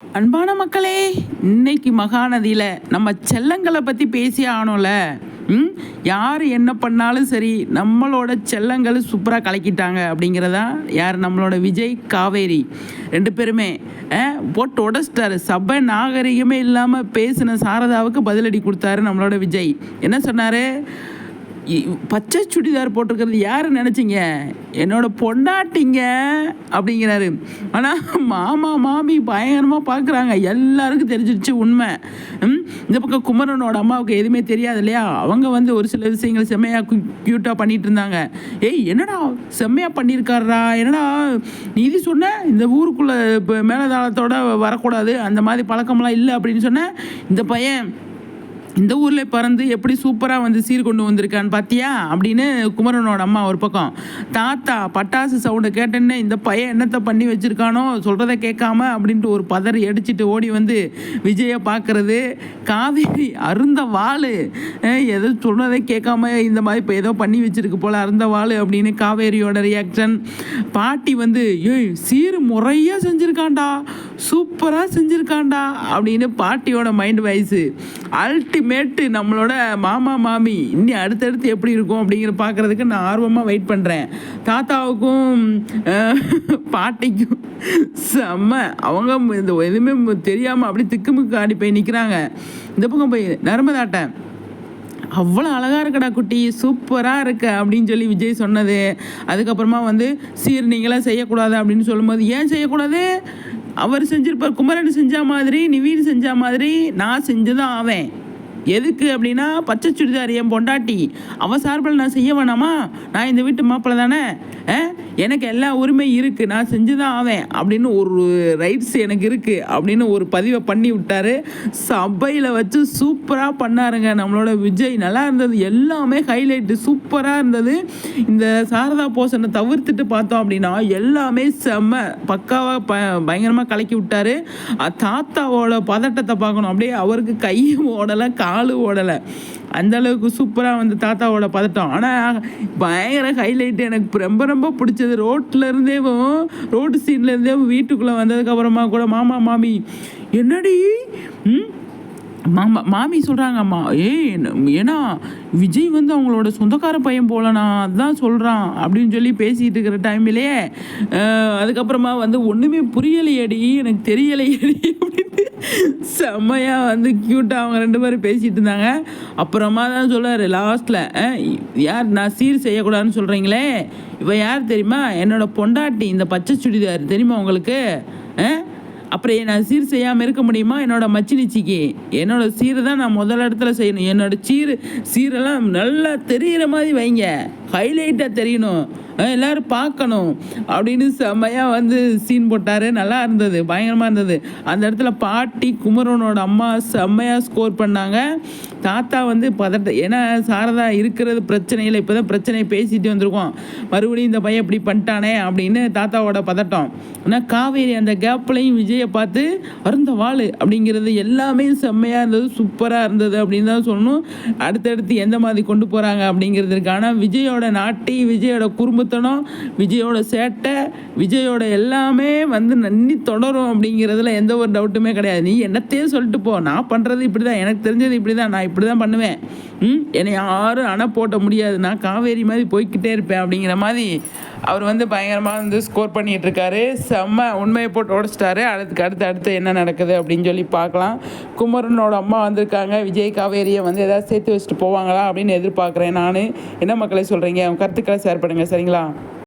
அன்பான மக்களே இன்னைக்கு மகாநதியில் நம்ம செல்லங்களை பற்றி பேசி ஆனோம்ல ம்? யார் என்ன பண்ணாலும் சரி நம்மளோட செல்லங்கள் சூப்பராக கலக்கிட்டாங்க அப்படிங்கிறதா? யார்? நம்மளோட விஜய் காவேரி. ரெண்டு பேருமே போட்டு உடச்சிட்டாரு. சபை நாகரிகமே இல்லாமல் பேசின சாரதாவுக்கு பதிலடி கொடுத்தாரு நம்மளோட விஜய். என்ன சொன்னார்? பச்சை சுடிதார் போட்டிருக்கிறது யார் நினச்சிங்க? என்னோட பொண்டாட்டிங்க அப்படிங்கிறாரு. ஆனால் மாமா மாமி பயங்கரமாக பார்க்குறாங்க எல்லாருக்கும் தெரிஞ்சிருச்சு உண்மை. இந்த பக்கம் குமரனோட அம்மாவுக்கு எதுவுமே தெரியாது இல்லையா? அவங்க வந்து ஒரு சில விஷயங்கள் செம்மையாக க்யூட்டாக பண்ணிட்டு இருந்தாங்க. ஏய் என்னடா செம்மையாக பண்ணியிருக்காரா என்னடா நீதி சொன்ன இந்த ஊருக்குள்ளே இப்போ மேலதாளத்தோட வரக்கூடாது அந்த மாதிரி பழக்கம்லாம் இல்லை அப்படின்னு சொன்ன இந்த பையன் இந்த ஊரில் பிறந்து எப்படி சூப்பராக வந்து சீர் கொண்டு வந்திருக்கான்னு பார்த்தியா அப்படின்னு குமரனோட அம்மா ஒரு பக்கம். தாத்தா பட்டாசு சவுண்டை கேட்டேன்னே இந்த பையன் என்னத்தை பண்ணி வச்சுருக்கானோ சொல்கிறத கேட்காம அப்படின்ட்டு ஒரு பதறி அடிச்சுட்டு ஓடி வந்து விஜயை பார்க்குறது. காவேரி அருந்த வாள். எதோ சொல்கிறதே கேட்காம இந்த மாதிரி இப்போ ஏதோ பண்ணி வச்சுருக்கு போல் அருந்த வாள் அப்படின்னு காவேரியோட ரியாக்ஷன் பாட்டி வந்து ஏய் சீர் முறையாக செஞ்சுருக்காண்டா சூப்பராக செஞ்சுருக்காண்டா அப்படின்னு பாட்டியோட மைண்ட் வைஸு அல்டிமேட்டு நம்மளோட மாமா மாமி இன்னி அடுத்தடுத்து எப்படி இருக்கும் அப்படிங்கிற பார்க்குறதுக்கு நான் ஆர்வமாக வெயிட் பண்ணுறேன் தாத்தாவுக்கும் பாட்டிக்கும் செம்ம. அவங்க இந்த எதுவுமே தெரியாமல் அப்படி திக்குமுக்கு ஆடி போய் நிற்கிறாங்க இந்த பக்கம் போய் நர்மதாட்டேன் அவ்வளோ அழகாக இருக்கடா குட்டி சூப்பராக இருக்க அப்படின்னு சொல்லி விஜய் சொன்னது. அதுக்கப்புறமா வந்து சீர் நீங்களாம் செய்யக்கூடாது அப்படின்னு சொல்லும்போது ஏன் செய்யக்கூடாது? அவர் செஞ்சிருப்பார். குமரன் செஞ்ச மாதிரி நிவீன் செஞ்ச மாதிரி நான் செஞ்சுதான் ஆவேன். எதுக்கு அப்படின்னா பச்சை சுடிதார் என் பொண்டாட்டி. அவன் சார்பில் நான் செய்ய வேணாமா? நான் இந்த வீட்டு மாப்பிள்ளை தானே? ஆ? எனக்கு எல்லா உரிமை இருக்குது நான் செஞ்சு தான் ஆவேன் அப்படின்னு ஒரு ரைட்ஸ் எனக்கு இருக்குது அப்படின்னு ஒரு பதிவை பண்ணி விட்டாரு. சபையில் வச்சு சூப்பராக பண்ணாருங்க. நம்மளோட விஜய் நல்லா இருந்தது. எல்லாமே ஹைலைட்டு சூப்பராக இருந்தது. இந்த சாரதா போஷனை தவிர்த்துட்டு பார்த்தோம் அப்படின்னா எல்லாமே செம்ம பக்காவாக ப பயங்கரமாக கலக்கி விட்டார். தாத்தாவோட பதட்டத்தை பார்க்கணும். அப்படியே அவருக்கு கையும் ஓடலை காலும் ஓடலை. அந்த அளவுக்கு சூப்பராக வந்து தாத்தாவோட பதட்டம். ஆனால் பயங்கர ஹைலைட் எனக்கு ரொம்ப ரொம்ப பிடிச்சது ரோட்டில் இருந்தேவும் ரோட்டு சீன்ல வீட்டுக்குள்ளே வந்ததுக்கப்புறமா கூட மாமா மாமி என்னடி? ம்? மாமா மாமி சொல்கிறாங்கம்மா ஏய் என்ன- ஏன்னா விஜய் வந்து அவங்களோட சொந்தக்கார பையன் போலண்ணா அதான் சொல்கிறான் அப்படின்னு சொல்லி பேசிகிட்டு இருக்கிற டைம்லேயே அதுக்கப்புறமா வந்து ஒன்றுமே புரியலையேடி எனக்கு தெரியலையேடி அப்படி செம்மையாக வந்து க்யூட்டாக அவங்க ரெண்டு பேரும் பேசிகிட்டு இருந்தாங்க. அப்புறமா தான் சொல்லுவார் லாஸ்ட்டில் யார் நான் சீர் செய்யக்கூடாதுன்னு சொல்கிறீங்களே இவன் யார் தெரியுமா? என்னோடய பொண்டாட்டி இந்த பச்சை சுடிதார் தெரியுமா உங்களுக்கு? ஆ அப்புறம் நான் சீர் செய்யாமல் இருக்க முடியுமா? என்னோட மச்சினிச்சிக்கு. என்னோட சீரை தான் நான் முதல் இடத்துல செய்யணும். என்னோட சீர் சீரெல்லாம் நல்லா தெரிகிற மாதிரி வைங்க. ஹைலைட்டாக தெரியணும். எல்லாரும் பார்க்கணும். அப்படின்னு செம்மையாக வந்து சீன் போட்டார். நல்லா இருந்தது. பயங்கரமாக இருந்தது. அந்த இடத்துல பாட்டி குமரனோட அம்மா செம்மையாக ஸ்கோர் பண்ணாங்க. தாத்தா வந்து பதட்ட ஏன்னா சாரதா இருக்கிறது பிரச்சனையில் இப்போ தான் பிரச்சனையை பேசிட்டு வந்திருக்கோம். மறுபடியும் இந்த பையன் இப்படி பண்ணிட்டானே அப்படின்னு தாத்தாவோட பதட்டம். ஆனால் காவேரி அந்த கேப்லையும் விஜயை பார்த்து அருந்த வாள் அப்படிங்கிறது எல்லாமே செம்மையாக இருந்தது. சூப்பராக இருந்தது அப்படின்னு தான் சொல்லணும். அடுத்தடுத்து எந்த மாதிரி கொண்டு போகிறாங்க அப்படிங்கிறதுக்கான விஜயோட நாட்டி விஜயோட குறும்புத்தனம் விஜயோட சேட்டை விஜயோட எல்லாமே வந்து நன்னி தொடரும் அப்படிங்கிறதுல எந்த ஒரு டவுட்டுமே கிடையாது. நீ என்னத்தையும் சொல்லிட்டு போ. நான் பண்ணுறது இப்படி தான் எனக்கு தெரிஞ்சது இப்படி தான் நான் இப்படி தான் பண்ணுவேன். என்னை யாரும் அணை போட்ட முடியாது. நான் காவேரி மாதிரி போய்கிட்டே இருப்பேன் அப்படிங்கிற மாதிரி அவர் வந்து பயங்கரமாக வந்து ஸ்கோர் பண்ணிகிட்டு இருக்காரு. செம்ம உண்மையை போட்டு உடச்சிட்டாரு. அடுத்துக்கு அடுத்து அடுத்து என்ன நடக்குது அப்படின்னு சொல்லி பார்க்கலாம். குமரனோட அம்மா வந்திருக்காங்க. விஜய் காவேரியை வந்து ஏதாவது சேர்த்து வச்சுட்டு போவாங்களா அப்படின்னு எதிர்பார்க்குறேன் நான். என்ன மக்களை சொல்கிறீங்க கருத்துக்களை ஷேர் பண்ணுங்கள் சரிங்களா?